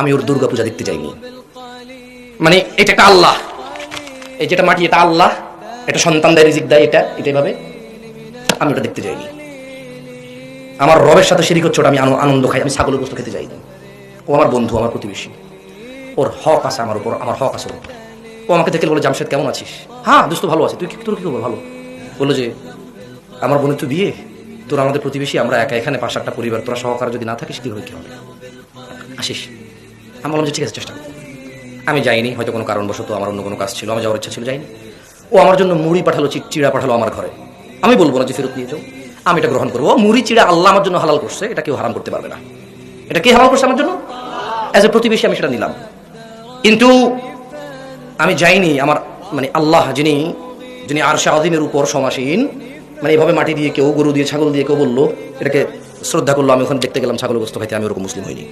আমি ওর দুর্গা পূজা দেখতে যাইনি। মানে এটা একটা আল্লাহ। এই যেটা মাটি, এটা আল্লাহ। এটা সন্তান দেয় রিজিক দেয় এটা এটা এভাবে। আমি ওটা দেখতে যাইনি। আমার রবের সাথে শিরিক হচ্ছে ওটা আমি আনন্দ খাই, আমি ছাগলের বস্তু খেতে যাইনি। ও আমার বন্ধু, আমার প্রতিবেশী। ওর হক আছে আমার উপর, আমার হক আছে ও আমাকে দেখে বলে, জামশেদ, কেমন আছিস? হ্যাঁ দোস্ত, ভালো আছে। তুই তোর কি খবর? ভালো? বলল যে, আমার বোনের তো বিয়ে। তোর আমাদের প্রতিবেশী, আমরা একা এখানে পাশে একটা পরিবার। তোরা সহকারে যদি না থাকিস হবে, কি হবে? আসিস। আমি বললাম যে ঠিক আছে, চেষ্টা কর। আমি যাইনি, হয়তো কোনো কারণবশত আমার অন্য কোনো কাজ ছিল, আমার যাওয়ার ইচ্ছা ছিল, যাইনি। ও আমার জন্য মুড়ি পাঠালো চিড়া পাঠালো আমার ঘরে। আমি বলব না যে ফেরত নিয়ে যাও, আমি এটা গ্রহণ করব। মুড়ি, চিড়া, আল্লাহ আমার জন্য হালাল করছে, এটা কেউ হারাম করতে পারবে না। এটা কে হালাল করছে আমার জন্য? অ্যাজ এ প্রতিবেশী আমি সেটা নিলাম। কিন্তু আমি যাইনি, আমার মানে আল্লাহ যিনি যিনি আর শাহদিনের উপর সমাসীন মানে এভাবে মাটি দিয়ে কেউ গরু দিয়ে, ছাগল দিয়ে কেউ বলল, এটাকে শ্রদ্ধা করল, আমি ওখানে দেখতে গেলাম ছাগল গোস্ত খাইতে আমি ওরকম মুসলিম হইনি।